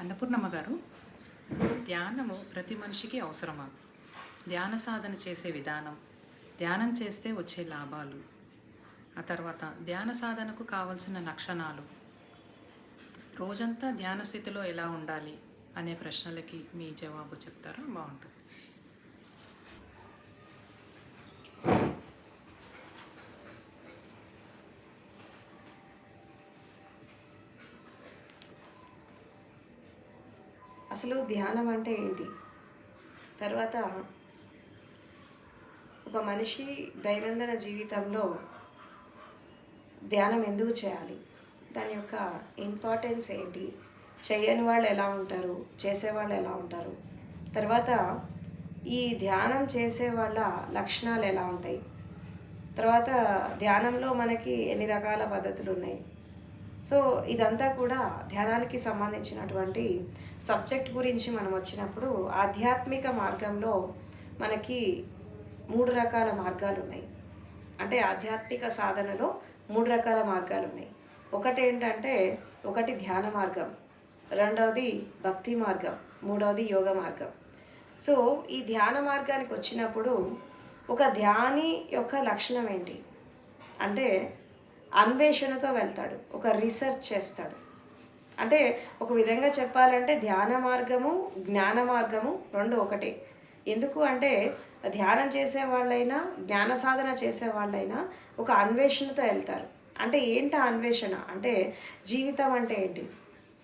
అన్నపూర్ణమ్మ గారు ధ్యానము ప్రతి మనిషికి అవసరమా? ధ్యాన సాధన చేసే విధానం ధ్యానం చేస్తే వచ్చే లాభాలు. ఆ తర్వాత ధ్యాన సాధనకు కావలసిన లక్షణాలు. రోజంతా ధ్యాన స్థితిలో ఎలా ఉండాలి అనే ప్రశ్నలకి మీ జవాబు చెప్తారా? బాగుంటుంది. అసలు ధ్యానం అంటే ఏంటి? తర్వాత ఒక మనిషి దైనందిన జీవితంలో ధ్యానం ఎందుకు చేయాలి? దాని యొక్క ఇంపార్టెన్స్ ఏంటి? చేయని వాళ్ళు ఎలా ఉంటారు? చేసేవాళ్ళు ఎలా ఉంటారు? తర్వాత ఈ ధ్యానం చేసే వాళ్ళ లక్షణాలు ఎలా ఉంటాయి? తర్వాత ధ్యానంలో మనకి ఎన్ని రకాల పద్ధతులు ఉన్నాయి? సో ఇదంతా కూడా ధ్యానానికి సంబంధించినటువంటి సబ్జెక్ట్ గురించి మనం వచ్చినప్పుడు ఆధ్యాత్మిక మార్గంలో మనకి మూడు రకాల మార్గాలు ఉన్నాయి. అంటే ఆధ్యాత్మిక సాధనలో మూడు రకాల మార్గాలు ఉన్నాయి. ఒకటి ఏంటంటే ఒకటి ధ్యాన మార్గం రెండవది భక్తి మార్గం మూడవది యోగ మార్గం. సో ఈ ధ్యాన మార్గానికి వచ్చినప్పుడు ఒక ధ్యాని యొక్క లక్షణం ఏంటి? అంటే అన్వేషణతో వెళ్తాడు ఒక రీసెర్చ్ చేస్తాడు. అంటే ఒక విధంగా చెప్పాలంటే ధ్యాన మార్గము జ్ఞాన మార్గము రెండు ఒకటే. ఎందుకు అంటే ధ్యానం చేసే వాళ్ళైనా జ్ఞాన సాధన చేసే వాళ్ళైనా ఒక అన్వేషణతో వెళ్తారు. అంటే ఏంటి అన్వేషణ? అంటే జీవితం అంటే ఏంటి?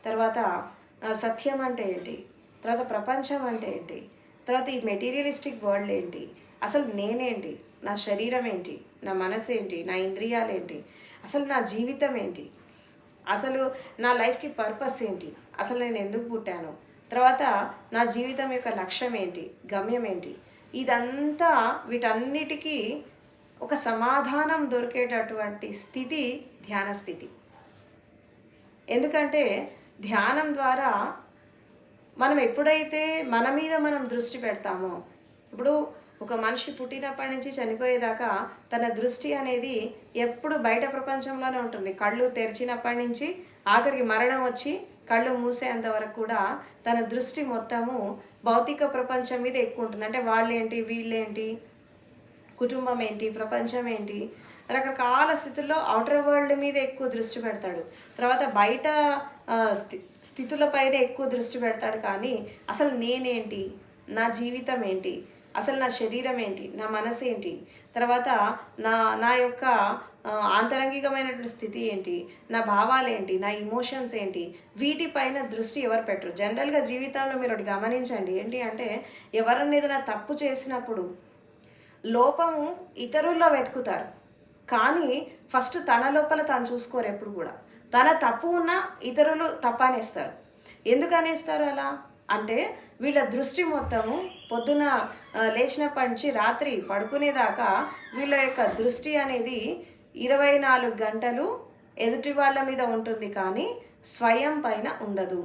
తర్వాత సత్యం అంటే ఏంటి? తర్వాత ప్రపంచం అంటే ఏంటి? తర్వాత ఈ మెటీరియలిస్టిక్ వరల్డ్ ఏంటి? అసలు నేనేంటి? నా శరీరం ఏంటి? నా మనసు ఏంటి? నా ఇంద్రియాలు ఏంటి? అసలు నా జీవితం ఏంటి? అసలు నా లైఫ్కి పర్పస్ ఏంటి? అసలు నేను ఎందుకు పుట్టాను? తర్వాత నా జీవితం యొక్క లక్ష్యం ఏంటి? గమ్యం ఏంటి? ఇదంతా వీటన్నిటికీ ఒక సమాధానం దొరికేటటువంటి స్థితి ధ్యాన స్థితి. ఎందుకంటే ధ్యానం ద్వారా మనం ఎప్పుడైతే మన మీద మనం దృష్టి పెడతామో ఇప్పుడు ఒక మనిషి పుట్టినప్పటి నుంచి చనిపోయేదాకా తన దృష్టి అనేది ఎప్పుడు బయట ప్రపంచంలోనే ఉంటుంది. కళ్ళు తెరిచినప్పటి నుంచి ఆఖరికి మరణం వచ్చి కళ్ళు మూసేంత వరకు కూడా తన దృష్టి మొత్తము భౌతిక ప్రపంచం మీద ఎక్కువ ఉంటుంది. అంటే వాళ్ళేంటి వీళ్ళేంటి కుటుంబం ఏంటి ప్రపంచం ఏంటి? రకరకాల స్థితుల్లో అవుటర్ వరల్డ్ మీద ఎక్కువ దృష్టి పెడతాడు. తర్వాత బయట స్థితి స్థితులపైనే స్థితులపైన ఎక్కువ దృష్టి పెడతాడు. కానీ అసలు నేనేంటి? నా జీవితం ఏంటి? అసలు నా శరీరం ఏంటి? నా మనసు ఏంటి? తర్వాత నా నా యొక్క ఆంతరంగికమైనటువంటి స్థితి ఏంటి? నా భావాలు ఏంటి? నా ఇమోషన్స్ ఏంటి? వీటిపైన దృష్టి ఎవరు పెట్టరు. జనరల్గా జీవితంలో మీరు ఒకటి గమనించండి. ఏంటి అంటే ఎవరిని ఏదైనా తప్పు చేసినప్పుడు లోపము ఇతరుల్లో వెతుకుతారు. కానీ ఫస్ట్ తన లోపల తాను చూసుకోరు ఎప్పుడు కూడా. తన తప్పు ఉన్నా ఇతరులు తప్పనేస్తారు ఎందుకు అనేస్తారు అలా? అంటే వీళ్ళ దృష్టి మొత్తము పొద్దున లేచినప్పటి నుంచి రాత్రి పడుకునేదాకా వీళ్ళ యొక్క దృష్టి అనేది ఇరవై నాలుగు గంటలు ఎదుటి వాళ్ళ మీద ఉంటుంది కానీ స్వయం పైన ఉండదు.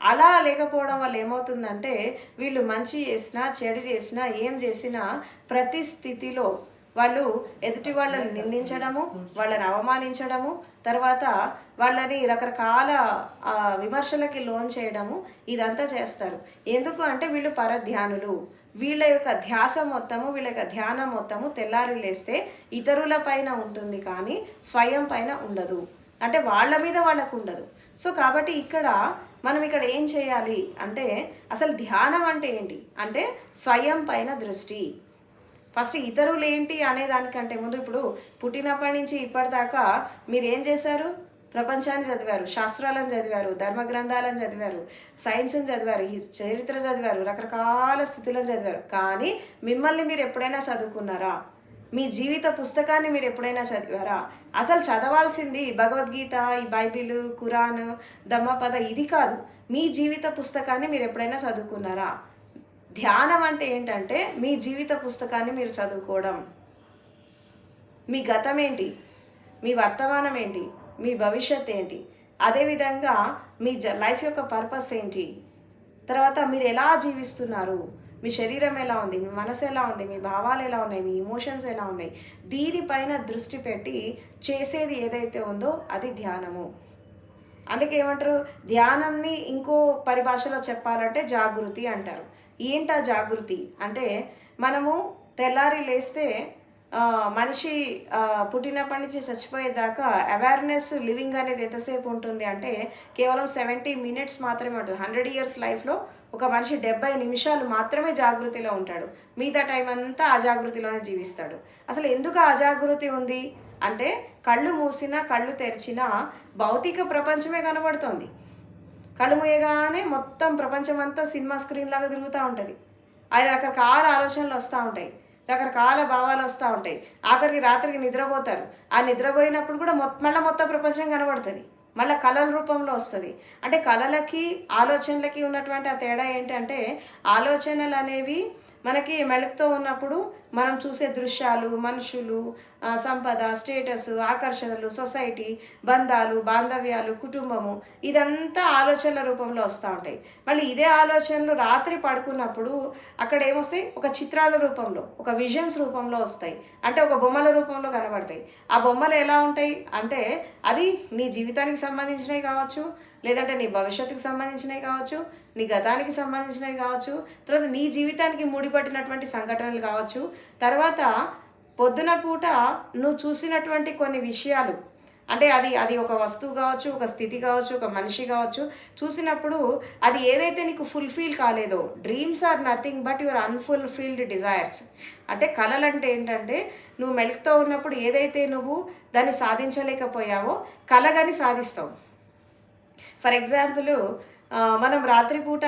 అలా లేకపోవడం వల్ల ఏమవుతుందంటే వీళ్ళు మంచి చేసినా చెడు చేసినా ఏం చేసినా ప్రతి స్థితిలో వాళ్ళు ఎదుటి వాళ్ళని నిందించడము వాళ్ళని అవమానించడము తర్వాత వాళ్ళని రకరకాల విమర్శలకి లోన్ చేయడము ఇదంతా చేస్తారు. ఎందుకు అంటే వీళ్ళు పరధ్యానులు. వీళ్ళ యొక్క ధ్యాస మొత్తము వీళ్ళ యొక్క ధ్యానం మొత్తము తెల్లారి లేస్తే ఇతరుల పైన ఉంటుంది కానీ స్వయం పైన ఉండదు. అంటే వాళ్ళ మీద వాళ్ళకు ఉండదు. సో కాబట్టి ఇక్కడ మనం ఇక్కడ ఏం చేయాలి అంటే అసలు ధ్యానం అంటే ఏంటి? అంటే స్వయం పైన దృష్టి. ఫస్ట్ ఇతరులు ఏంటి అనే దానికంటే ముందు ఇప్పుడు పుట్టినప్పటి నుంచి ఇప్పటిదాకా మీరు ఏం చేశారు? ప్రపంచాన్ని చదివారు శాస్త్రాలను చదివారు ధర్మ గ్రంథాలను చదివారు సైన్స్ని చదివారు హిస్- చరిత్ర చదివారు రకరకాల స్థితులను చదివారు. కానీ మిమ్మల్ని మీరు ఎప్పుడైనా చదువుకున్నారా? మీ జీవిత పుస్తకాన్ని మీరు ఎప్పుడైనా చదివారా? అసలు చదవాల్సింది భగవద్గీత ఈ బైబిల్ కురాన్ దమ్మపద ఇది కాదు. మీ జీవిత పుస్తకాన్ని మీరు ఎప్పుడైనా చదువుకున్నారా? ధ్యానం అంటే ఏంటంటే మీ జీవిత పుస్తకాన్ని మీరు చదువుకోవడం. మీ గతం ఏంటి? మీ వర్తమానం ఏంటి? మీ భవిష్యత్ ఏంటి? అదేవిధంగా మీ జ లైఫ్ యొక్క పర్పస్ ఏంటి? తర్వాత మీరు ఎలా జీవిస్తున్నారు? మీ శరీరం ఎలా ఉంది? మీ మనసు ఎలా ఉంది? మీ భావాలు ఎలా ఉన్నాయి? మీ ఇమోషన్స్ ఎలా ఉన్నాయి? దీనిపైన దృష్టి పెట్టి చేసేది ఏదైతే ఉందో అది ధ్యానము. అందుకే ఏమంటారు ధ్యానంని ఇంకో పరిభాషలో చెప్పాలంటే జాగృతి అంటారు. ఏంటా జాగృతి? అంటే మనము తెల్లారి లేస్తే మనిషి పుట్టినప్పటి నుంచి చచ్చిపోయేదాకా అవేర్నెస్ లివింగ్ అనేది ఎంతసేపు ఉంటుంది అంటే కేవలం సెవెంటీ మినిట్స్ మాత్రమే ఉంటుంది. హండ్రెడ్ ఇయర్స్ లైఫ్లో ఒక మనిషి డెబ్బై నిమిషాలు మాత్రమే జాగృతిలో ఉంటాడు. మిగతా టైం అంతా అజాగృతిలోనే జీవిస్తాడు. అసలు ఎందుకు అజాగృతి ఉంది? అంటే కళ్ళు మూసినా కళ్ళు తెరిచినా భౌతిక ప్రపంచమే కనబడుతోంది. కళ్ళు మూయగానే మొత్తం ప్రపంచం అంతా సినిమా స్క్రీన్ లాగా తిరుగుతూ ఉంటుంది. ఆయన రకరకాల ఆలోచనలు వస్తూ ఉంటాయి. రకరకాల భావాలు వస్తూ ఉంటాయి. ఆఖరికి రాత్రికి నిద్రపోతారు. ఆ నిద్రపోయినప్పుడు కూడా మొత్తం మళ్ళీ మొత్తం ప్రపంచం కనబడుతుంది. మళ్ళీ కళల రూపంలో వస్తుంది. అంటే కళలకి ఆలోచనలకి ఉన్నటువంటి ఆ తేడా ఏంటంటే ఆలోచనలు అనేవి మనకి మెళకుతో ఉన్నప్పుడు మనం చూసే దృశ్యాలు మనుషులు సంపద స్టేటస్ ఆకర్షణలు సొసైటీ బంధాలు బాంధవ్యాలు కుటుంబము ఇదంతా ఆలోచనల రూపంలో వస్తూ ఉంటాయి. మళ్ళీ ఇదే ఆలోచనలు రాత్రి పడుకున్నప్పుడు అక్కడ ఏమొస్తాయి? ఒక చిత్రాల రూపంలో ఒక విజన్స్ రూపంలో వస్తాయి. అంటే ఒక బొమ్మల రూపంలో కనబడతాయి. ఆ బొమ్మలు ఎలా ఉంటాయి? అంటే అది నీ జీవితానికి సంబంధించినవి కావచ్చు లేదంటే నీ భవిష్యత్తుకు సంబంధించినవి కావచ్చు నీ గతానికి సంబంధించినవి కావచ్చు తర్వాత నీ జీవితానికి ముడిపడినటువంటి సంఘటనలు కావచ్చు తర్వాత పొద్దున పూట నువ్వు చూసినటువంటి కొన్ని విషయాలు అంటే అది అది ఒక వస్తువు కావచ్చు ఒక స్థితి కావచ్చు ఒక మనిషి కావచ్చు చూసినప్పుడు అది ఏదైతే నీకు fulfil కాలేదో dreams are nothing but your unfulfilled desires అంటే కళలు అంటే ఏంటంటే నువ్వు మెలుకుతో ఉన్నప్పుడు ఏదైతే నువ్వు దాన్ని సాధించలేకపోయావో కళగాని సాధిస్తావు. ఫర్ ఎగ్జాంపుల్ మనం రాత్రిపూట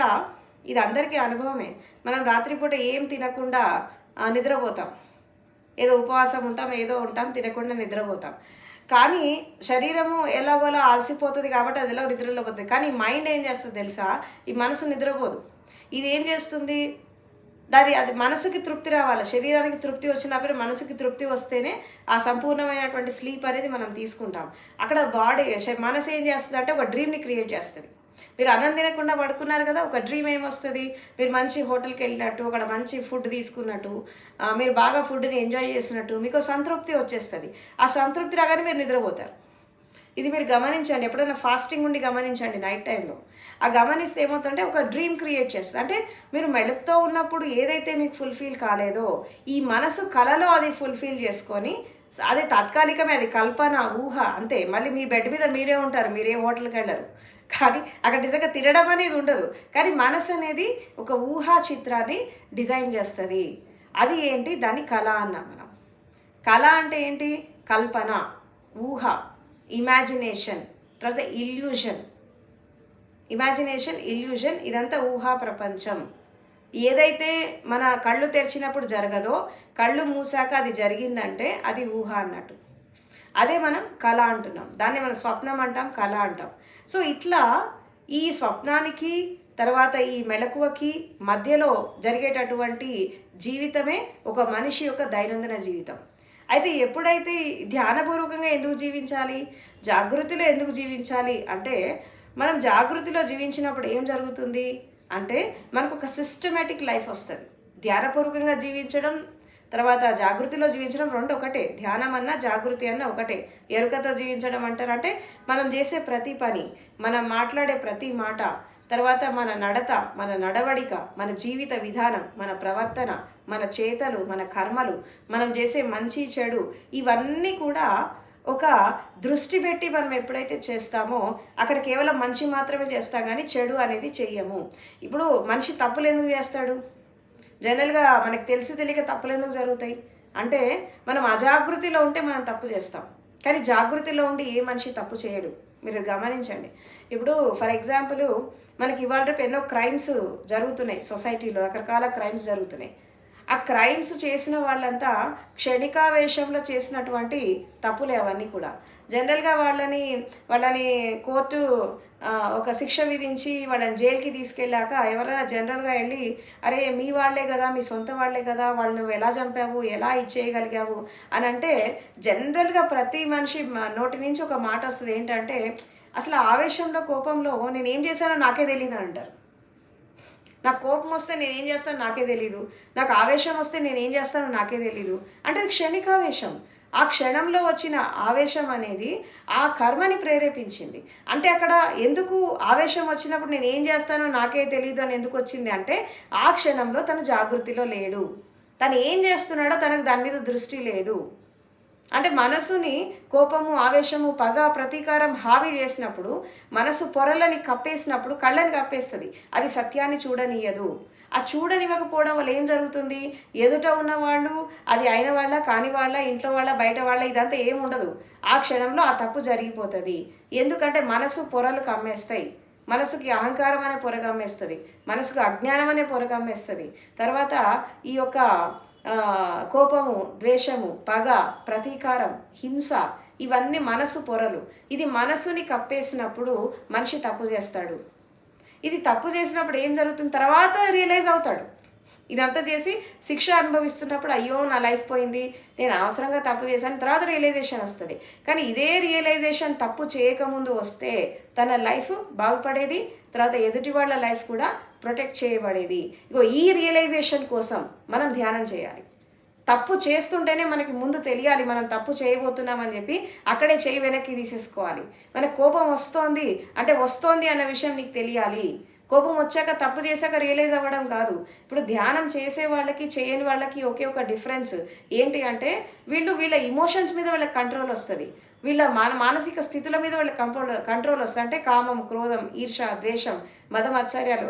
ఇది అందరికీ అనుభవమే. మనం రాత్రిపూట ఏం తినకుండా నిద్రపోతాం. ఏదో ఉపవాసం ఉంటాం ఏదో ఉంటాం తినకుండా నిద్రపోతాం. కానీ శరీరము ఎలాగోలా అలసిపోతుంది కాబట్టి అదిలో నిద్రలో పోతుంది. కానీ మైండ్ ఏం చేస్తుంది తెలుసా? ఈ మనసు నిద్రపోదు. ఇది ఏం చేస్తుంది? దాని అది మనసుకి తృప్తి రావాలి. శరీరానికి తృప్తి వచ్చినప్పుడు మనసుకి తృప్తి వస్తేనే ఆ సంపూర్ణమైనటువంటి స్లీప్ అనేది మనం తీసుకుంటాం. అక్కడ బాడీ మనసు ఏం చేస్తుంది అంటే ఒక డ్రీమ్ని క్రియేట్ చేస్తుంది. మీరు అన్నం తినకుండా పడుకున్నారు కదా ఒక డ్రీమ్ ఏమొస్తుంది? మీరు మంచి హోటల్కి వెళ్ళినట్టు అక్కడ మంచి ఫుడ్ తీసుకున్నట్టు మీరు బాగా ఫుడ్ని ఎంజాయ్ చేసినట్టు మీకు సంతృప్తి వచ్చేస్తుంది. ఆ సంతృప్తి రాగానే మీరు నిద్రపోతారు. ఇది మీరు గమనించండి ఎప్పుడైనా ఫాస్టింగ్ ఉండి గమనించండి నైట్ టైంలో ఆ గమనిస్తే ఏమవుతుందంటే ఒక డ్రీమ్ క్రియేట్ చేస్తుంది. అంటే మీరు మెడుపుతో ఉన్నప్పుడు ఏదైతే మీకు ఫుల్ఫిల్ కాలేదో ఈ మనసు కలలో అది ఫుల్ఫిల్ చేసుకొని అది తాత్కాలికమే అది కల్పన ఊహ అంతే. మళ్ళీ మీ బెడ్ మీద మీరే ఉంటారు మీరే హోటల్కి వెళ్ళరు. కానీ అక్కడ నిజంగా తినడం అనేది ఉండదు. కానీ మనసు అనేది ఒక ఊహా చిత్రాన్ని డిజైన్ చేస్తుంది. అది ఏంటి? దాన్ని కళ అన్నాం మనం. కళ అంటే ఏంటి? కల్పన ఊహ ఇమాజినేషన్ తర్వాత ఇల్యూషన్. ఇమాజినేషన్ ఇల్యూషన్ ఇదంతా ఊహా ప్రపంచం. ఏదైతే మన కళ్ళు తెరిచినప్పుడు జరగదో కళ్ళు మూసాక అది జరిగిందంటే అది ఊహ అన్నట్టు. అదే మనం కళ అంటున్నాం. దాన్ని మనం స్వప్నం అంటాం కళ అంటాం. సో ఇట్లా ఈ స్వప్నానికి తర్వాత ఈ మెళకువకి మధ్యలో జరిగేటటువంటి జీవితమే ఒక మనిషి యొక్క దైనందిన జీవితం. అయితే ఎప్పుడైతే ధ్యానపూర్వకంగా ఎందుకు జీవించాలి జాగృతిలో ఎందుకు జీవించాలి అంటే మనం జాగృతిలో జీవించినప్పుడు ఏం జరుగుతుంది అంటే మనకు ఒక సిస్టమేటిక్ లైఫ్ వస్తుంది. ధ్యానపూర్వకంగా జీవించడం తర్వాత జాగృతిలో జీవించడం రెండు ఒకటే. ధ్యానం అన్న జాగృతి అన్న ఒకటే. ఎరుకతో జీవించడం అంటారంటే మనం చేసే ప్రతి పని మనం మాట్లాడే ప్రతి మాట తర్వాత మన నడత మన నడవడిక మన జీవిత విధానం మన ప్రవర్తన మన చేతలు మన కర్మలు మనం చేసే మంచి చెడు ఇవన్నీ కూడా ఒక దృష్టి పెట్టి మనం ఎప్పుడైతే చేస్తామో అక్కడ కేవలం మంచి మాత్రమే చేస్తాం కానీ చెడు అనేది చెయ్యము. ఇప్పుడు మనిషి తప్పులు ఎందుకు చేస్తాడు? జనరల్గా మనకు తెలిసి తెలియక తప్పులు ఎందుకు జరుగుతాయి? అంటే మనం అజాగృతిలో ఉంటే మనం తప్పు చేస్తాం. కానీ జాగృతిలో ఉండి ఏ మనిషి తప్పు చేయడు? మీరు గమనించండి. ఇప్పుడు ఫర్ ఎగ్జాంపుల్ మనకి ఇవాళ రేపు ఎన్నో క్రైమ్స్ జరుగుతున్నాయి సొసైటీలో రకరకాల క్రైమ్స్ జరుగుతున్నాయి. ఆ క్రైమ్స్ చేసిన వాళ్ళంతా క్షణికావేశంలో చేసినటువంటి తప్పులే అవన్నీ కూడా. జనరల్గా వాళ్ళని వాళ్ళని కోర్టు ఒక శిక్ష విధించి వాళ్ళని జైలుకి తీసుకెళ్ళాక ఎవరైనా జనరల్గా వెళ్ళి అరే మీ వాళ్ళే కదా మీ సొంత వాళ్ళే కదా వాళ్ళు నువ్వు ఎలా చంపావు ఎలా ఇచ్చేయగలిగావు అని అంటే జనరల్గా ప్రతి మనిషి నోటి నుంచి ఒక మాట వస్తుంది. ఏంటంటే అసలు ఆవేశంలో కోపంలో నేను ఏం చేశానో నాకే తెలియదు అని అంటారు. నాకు కోపం వస్తే నేను ఏం చేస్తానో నాకే తెలీదు. నాకు ఆవేశం వస్తే నేను ఏం చేస్తానో నాకే తెలీదు. అంటే అది క్షణికావేశం. ఆ క్షణంలో వచ్చిన ఆవేశం అనేది ఆ కర్మని ప్రేరేపించింది. అంటే అక్కడ ఎందుకు ఆవేశం వచ్చినప్పుడు నేను ఏం చేస్తానో నాకే తెలియదు అని ఎందుకు వచ్చింది అంటే ఆ క్షణంలో తను జాగృతిలో లేడు. తను ఏం చేస్తున్నాడో తనకు దాని మీద దృష్టి లేదు. అంటే మనసుని కోపము ఆవేశము పగ ప్రతీకారం హావి చేసినప్పుడు మనసు పొరలని కప్పేసినప్పుడు కళ్ళని కప్పేస్తుంది. అది సత్యాన్ని చూడనీయదు. ఆ చూడనివ్వకపోవడం వల్ల ఏం జరుగుతుంది? ఎదుట ఉన్న వాళ్ళు అది అయిన వాళ్ళ కాని వాళ్ళ ఇంట్లో వాళ్ళ బయట వాళ్ళ ఇదంతా ఏం ఉండదు. ఆ క్షణంలో ఆ తప్పు జరిగిపోతుంది. ఎందుకంటే మనసు పొరలు కమ్మేస్తాయి. మనసుకి అహంకారం అనే పొర కమ్మేస్తుంది. మనసుకు అజ్ఞానం అనే పొర కమ్మేస్తుంది. తర్వాత ఈ యొక్క కోపము ద్వేషము పగ ప్రతీకారం హింస ఇవన్నీ మనసు పొరలు. ఇది మనసుని కప్పేసినప్పుడు మనిషి తప్పు చేస్తాడు. ఇది తప్పు చేసినప్పుడు ఏం జరుగుతుంది? తర్వాత రియలైజ్ అవుతాడు. ఇదంతా చేసి శిక్ష అనుభవిస్తున్నప్పుడు అయ్యో నా లైఫ్ పోయింది నేను అవసరంగా తప్పు చేశాను తర్వాత రియలైజేషన్ వస్తుంది. కానీ ఇదే రియలైజేషన్ తప్పు చేయకముందు వస్తే తన లైఫ్ బాగుపడేది తర్వాత ఎదుటి వాళ్ళ లైఫ్ కూడా ప్రొటెక్ట్ చేయబడేది. ఇగో ఈ రియలైజేషన్ కోసం మనం ధ్యానం చేయాలి. తప్పు చేస్తుంటేనే మనకి ముందు తెలియాలి మనం తప్పు చేయబోతున్నామని చెప్పి అక్కడే చేయి వెనక్కి తీసేసుకోవాలి. మన కోపం వస్తోంది అంటే వస్తోంది అన్న విషయం నీకు తెలియాలి. కోపం వచ్చాక తప్పు చేశాక రియలైజ్ అవ్వడం కాదు. ఇప్పుడు ధ్యానం చేసే వాళ్ళకి చేయని వాళ్ళకి ఒకే ఒక డిఫరెన్స్ ఏంటి అంటే వీళ్ళు వీళ్ళ ఇమోషన్స్ మీద వాళ్ళకి కంట్రోల్ వస్తుంది. వీళ్ళ మాన మానసిక స్థితుల మీద వాళ్ళకి కంట్రోల్ కంట్రోల్ వస్తుంది. అంటే కామం క్రోధం ఈర్ష ద్వేషం మదం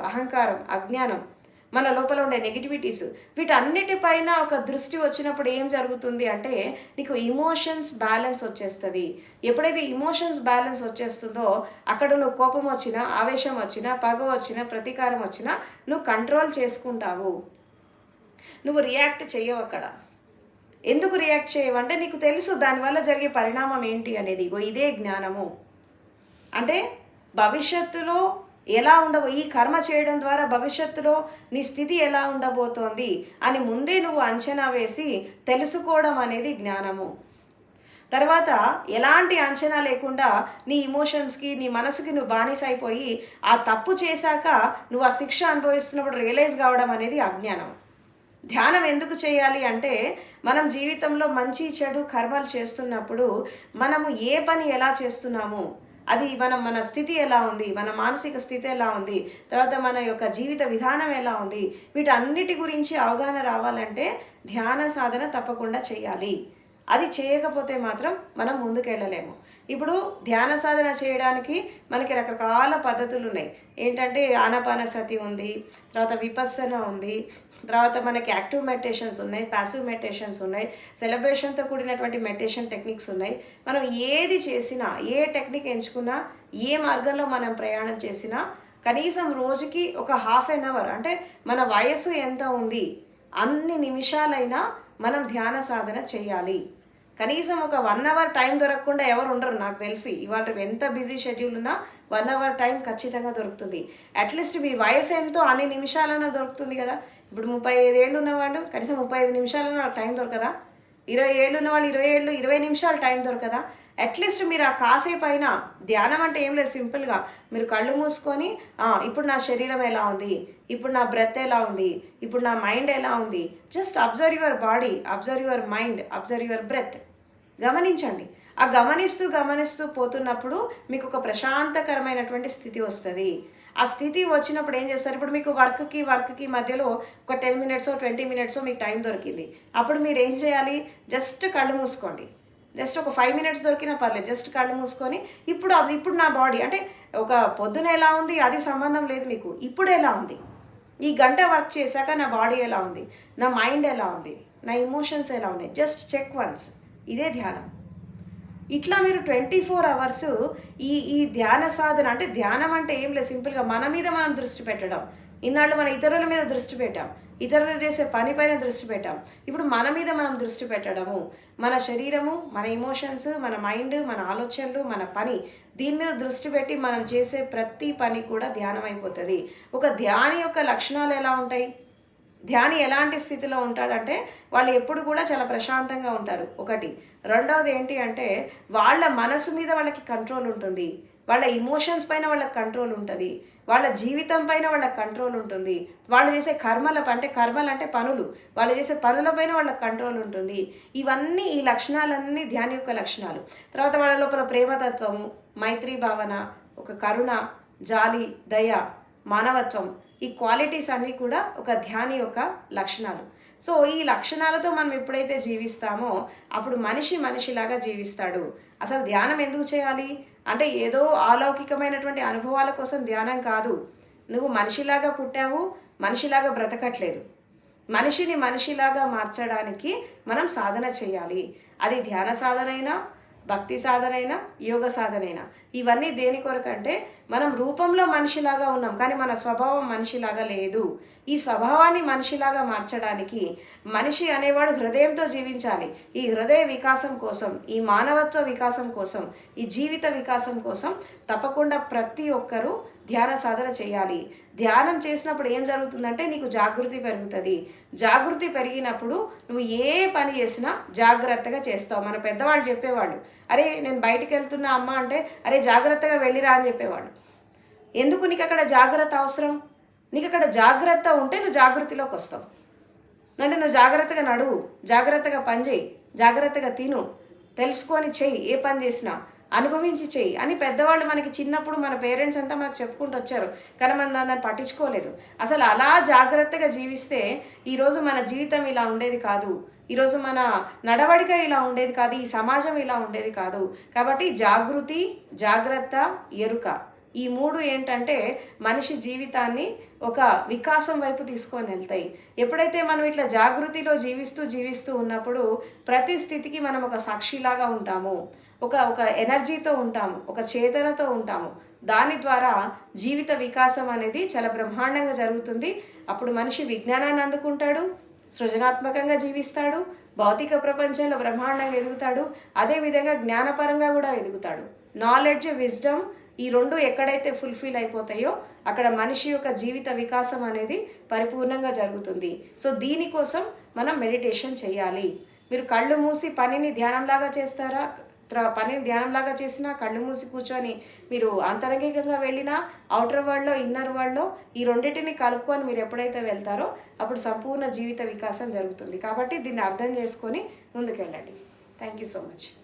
అహంకారం అజ్ఞానం. మన లోపల ఉండే నెగిటివిటీస్ వీటన్నిటిపైన ఒక దృష్టి వచ్చినప్పుడు ఏం జరుగుతుంది అంటే నీకు ఇమోషన్స్ బ్యాలెన్స్ వచ్చేస్తుంది. ఎప్పుడైతే ఇమోషన్స్ బ్యాలెన్స్ వచ్చేస్తుందో అక్కడ నువ్వు కోపం వచ్చినా ఆవేశం వచ్చినా పగ వచ్చినా ప్రతీకారం వచ్చినా నువ్వు కంట్రోల్ చేసుకుంటావు. నువ్వు రియాక్ట్ చేయవు అక్కడ. ఎందుకు రియాక్ట్ చేయవంటే నీకు తెలుసు దానివల్ల జరిగే పరిణామం ఏంటి అనేది. ఇదే జ్ఞానము. అంటే భవిష్యత్తులో ఎలా ఉండబో ఈ కర్మ చేయడం ద్వారా భవిష్యత్తులో నీ స్థితి ఎలా ఉండబోతోంది అని ముందే నువ్వు అంచనా వేసి తెలుసుకోవడం అనేది జ్ఞానము. తర్వాత ఎలాంటి అంచనా లేకుండా నీ ఇమోషన్స్కి నీ మనసుకి నువ్వు బానిస అయిపోయి ఆ తప్పు చేశాక నువ్వు ఆ శిక్ష అనుభవిస్తున్నప్పుడు రియలైజ్ కావడం అనేది అజ్ఞానం. ధ్యానం ఎందుకు చేయాలి అంటే మనం జీవితంలో మంచి చెడు కర్మలు చేస్తున్నప్పుడు మనము ఏ పని ఎలా చేస్తున్నాము అది మనం మన స్థితి ఎలా ఉంది? మన మానసిక స్థితి ఎలా ఉంది? తర్వాత మన యొక్క జీవిత విధానం ఎలా ఉంది? వీటన్నిటి గురించి అవగాహన రావాలంటే ధ్యాన సాధన తప్పకుండా చేయాలి. అది చేయకపోతే మాత్రం మనం ముందుకెళ్ళలేము. ఇప్పుడు ధ్యాన సాధన చేయడానికి మనకి రకరకాల పద్ధతులు ఉన్నాయి ఏంటంటే ఆనాపానసతి ఉంది తర్వాత విపత్సన ఉంది తర్వాత మనకి యాక్టివ్ మెడిటేషన్స్ ఉన్నాయి ప్యాసివ్ మెడిటేషన్స్ ఉన్నాయి సెలబ్రేషన్తో కూడినటువంటి మెడిటేషన్ టెక్నిక్స్ ఉన్నాయి. మనం ఏది చేసినా ఏ టెక్నిక్ ఎంచుకున్నా ఏ మార్గంలో మనం ప్రయాణం చేసినా కనీసం రోజుకి ఒక హాఫ్ అన్ అవర్ అంటే మన వయసు ఎంత ఉంది అన్ని నిమిషాలైనా మనం ధ్యాన సాధన చేయాలి. కనీసం ఒక వన్ అవర్ టైం దొరకకుండా ఎవరు ఉండరు నాకు తెలిసి. ఇవాళ ఎంత బిజీ షెడ్యూల్ ఉన్నా వన్ అవర్ టైం ఖచ్చితంగా దొరుకుతుంది. అట్లీస్ట్ మీ వయసు ఎంతో అన్ని నిమిషాలైనా దొరుకుతుంది కదా. ఇప్పుడు ముప్పై ఐదు ఏళ్ళు ఉన్నవాళ్ళు కనీసం ముప్పై ఐదు నిమిషాలైనా టైం దొరకదా? ఇరవై ఏళ్ళు ఉన్నవాళ్ళు ఇరవై ఏళ్ళు ఇరవై నిమిషాలు టైం దొరకదా? అట్లీస్ట్ మీరు ఆ కాసేపు అయినా ధ్యానం అంటే ఏం లేదు సింపుల్గా. మీరు కళ్ళు మూసుకొని ఇప్పుడు నా శరీరం ఎలా ఉంది? ఇప్పుడు నా బ్రెత్ ఎలా ఉంది? ఇప్పుడు నా మైండ్ ఎలా ఉంది? Just observe your body observe your mind observe your breath. గమనించండి. ఆ గమనిస్తూ గమనిస్తూ పోతున్నప్పుడు మీకు ఒక ప్రశాంతకరమైనటువంటి స్థితి వస్తుంది. ఆ స్థితి వచ్చినప్పుడు ఏం చేస్తారు? ఇప్పుడు మీకు వర్క్కి వర్క్కి మధ్యలో ఒక టెన్ మినిట్స్ ట్వంటీ మినిట్స్ మీకు టైం దొరికింది. అప్పుడు మీరు ఏం చేయాలి? జస్ట్ కళ్ళు మూసుకోండి. జస్ట్ ఒక ఫైవ్ మినిట్స్ దొరికినా పర్లేదు. జస్ట్ కళ్ళు మూసుకొని ఇప్పుడు అది- ఇప్పుడు నా బాడీ అంటే ఒక పొద్దున ఎలా ఉంది? అది సంబంధం లేదు మీకు. ఇప్పుడు ఎలా ఉంది? ఈ గంట వర్క్ చేశాక నా బాడీ ఎలా ఉంది? నా మైండ్ ఎలా ఉంది? నా ఇమోషన్స్ ఎలా ఉన్నాయి? Just check once. ఇదే ధ్యానం. ఇట్లా మీరు ట్వంటీ ఫోర్ అవర్స్ ఈ ఈ ధ్యాన సాధన అంటే ధ్యానం అంటే ఏం లేదు సింపుల్గా మన మీద మనం దృష్టి పెట్టడం. ఇన్నాళ్ళు మన ఇతరుల మీద దృష్టి పెట్టాం. ఇతరులు చేసే పనిపైన దృష్టి పెట్టాం. ఇప్పుడు మన మీద మనం దృష్టి పెట్టడము. మన శరీరము మన ఇమోషన్స్ మన మైండ్ మన ఆలోచనలు మన పని దీని మీద దృష్టి పెట్టి మనం చేసే ప్రతి పని కూడా ధ్యానం అయిపోతుంది. ఒక ధ్యాని యొక్క లక్షణాలు ఎలా ఉంటాయి? ధ్యాని ఎలాంటి స్థితిలో ఉంటాడంటే వాళ్ళు ఎప్పుడు కూడా చాలా ప్రశాంతంగా ఉంటారు. ఒకటి. రెండవది ఏంటి అంటే వాళ్ళ మనసు మీద వాళ్ళకి కంట్రోల్ ఉంటుంది. వాళ్ళ ఇమోషన్స్ పైన వాళ్ళకి కంట్రోల్ ఉంటుంది. వాళ్ళ జీవితం పైన వాళ్ళకి కంట్రోల్ ఉంటుంది. వాళ్ళు చేసే కర్మల అంటే కర్మలు అంటే పనులు. వాళ్ళు చేసే పనులపైన వాళ్ళకి కంట్రోల్ ఉంటుంది. ఇవన్నీ ఈ లక్షణాలన్నీ ధ్యాని యొక్క లక్షణాలు. తర్వాత వాళ్ళ లోపల ప్రేమతత్వము మైత్రీ భావన ఒక కరుణ జాలి దయ మానవత్వం ఈ క్వాలిటీస్ అన్నీ కూడా ఒక ధ్యాని యొక్క లక్షణాలు. సో ఈ లక్షణాలతో మనం ఎప్పుడైతే జీవిస్తామో అప్పుడు మనిషి మనిషిలాగా జీవిస్తాడు. అసలు ధ్యానం ఎందుకు చేయాలి? అంటే ఏదో అలౌకికమైనటువంటి అనుభవాల కోసం ధ్యానం కాదు. నువ్వు మనిషిలాగా పుట్టావు మనిషిలాగా బ్రతకట్లేదు. మనిషిని మనిషిలాగా మార్చడానికి మనం సాధన చేయాలి. అది ధ్యాన సాధన అయినా భక్తి సాధనైనా యోగ సాధనైనా. ఇవన్నీ దేని కొరకంటే మనం రూపంలో మనిషిలాగా ఉన్నాం కానీ మన స్వభావం మనిషిలాగా లేదు. ఈ స్వభావాన్ని మనిషిలాగా మార్చడానికి మనిషి అనేవాడు హృదయంతో జీవించాలి. ఈ హృదయ వికాసం కోసం ఈ మానవత్వ వికాసం కోసం ఈ జీవిత వికాసం కోసం తప్పకుండా ప్రతి ఒక్కరూ ధ్యాన సాధన చేయాలి. ధ్యానం చేసినప్పుడు ఏం జరుగుతుందంటే నీకు జాగృతి పెరుగుతుంది. జాగృతి పెరిగినప్పుడు నువ్వు ఏ పని చేసినా జాగ్రత్తగా చేస్తావు. మన పెద్దవాళ్ళు చెప్పేవాళ్ళు అరే నేను బయటికి వెళ్తున్నా అమ్మ అంటే అరే జాగ్రత్తగా వెళ్ళిరా అని చెప్పేవాళ్ళు. ఎందుకు నీకు అక్కడ జాగ్రత్త అవసరం? నీకు అక్కడ జాగ్రత్త ఉంటే నువ్వు జాగృతిలోకి వస్తావు. అంటే నువ్వు జాగ్రత్తగా నడువు జాగ్రత్తగా పని చేయి జాగ్రత్తగా తిను తెలుసుకొని చెయ్యి ఏ పని చేసినా. అనుభవించి చెయ్యి అని పెద్దవాళ్ళు మనకి చిన్నప్పుడు మన పేరెంట్స్ అంతా మనకు చెప్పుకుంటూ వచ్చారు. కానీ మనం దాన్ని పట్టించుకోలేదు. అసలు అలా జాగ్రత్తగా జీవిస్తే ఈరోజు మన జీవితం ఇలా ఉండేది కాదు. ఈరోజు మన నడవడిక ఇలా ఉండేది కాదు. ఈ సమాజం ఇలా ఉండేది కాదు. కాబట్టి జాగృతి జాగ్రత్త ఎరుక ఈ మూడు ఏంటంటే మనిషి జీవితాన్ని ఒక వికాసం వైపు తీసుకొని వెళ్తాయి. ఎప్పుడైతే మనం ఇట్లా జాగృతిలో జీవిస్తూ జీవిస్తూ ఉన్నప్పుడు ప్రతి స్థితికి మనం ఒక సాక్షిలాగా ఉంటాము. ఒక ఒక ఎనర్జీతో ఉంటాము ఒక చేతనతో ఉంటాము. దాని ద్వారా జీవిత వికాసం అనేది చాలా బ్రహ్మాండంగా జరుగుతుంది. అప్పుడు మనిషి విజ్ఞానాన్ని అందుకుంటాడు సృజనాత్మకంగా జీవిస్తాడు భౌతిక ప్రపంచంలో బ్రహ్మాండంగా ఎదుగుతాడు అదేవిధంగా జ్ఞానపరంగా కూడా ఎదుగుతాడు. నాలెడ్జ్ విజ్డమ్ ఈ రెండు ఎక్కడైతే ఫుల్ఫిల్ అయిపోతాయో అక్కడ మనిషి యొక్క జీవిత వికాసం అనేది పరిపూర్ణంగా జరుగుతుంది. సో దీనికోసం మనం మెడిటేషన్ చేయాలి. మీరు కళ్ళు మూసి పనిని ధ్యానంలాగా చేస్తారా? పని పనిని ధ్యానంలాగా చేసినా కళ్ళు మూసి కూర్చొని మీరు అంతరంగికంగా వెళ్ళినా అవుటర్ వరల్డ్లో ఇన్నర్ వరల్డ్లో ఈ రెండింటిని కలుపుకొని మీరు ఎప్పుడైతే వెళ్తారో అప్పుడు సంపూర్ణ జీవిత వికాసం జరుగుతుంది. కాబట్టి దీన్ని అర్థం చేసుకొని ముందుకెళ్ళండి. Thank you so much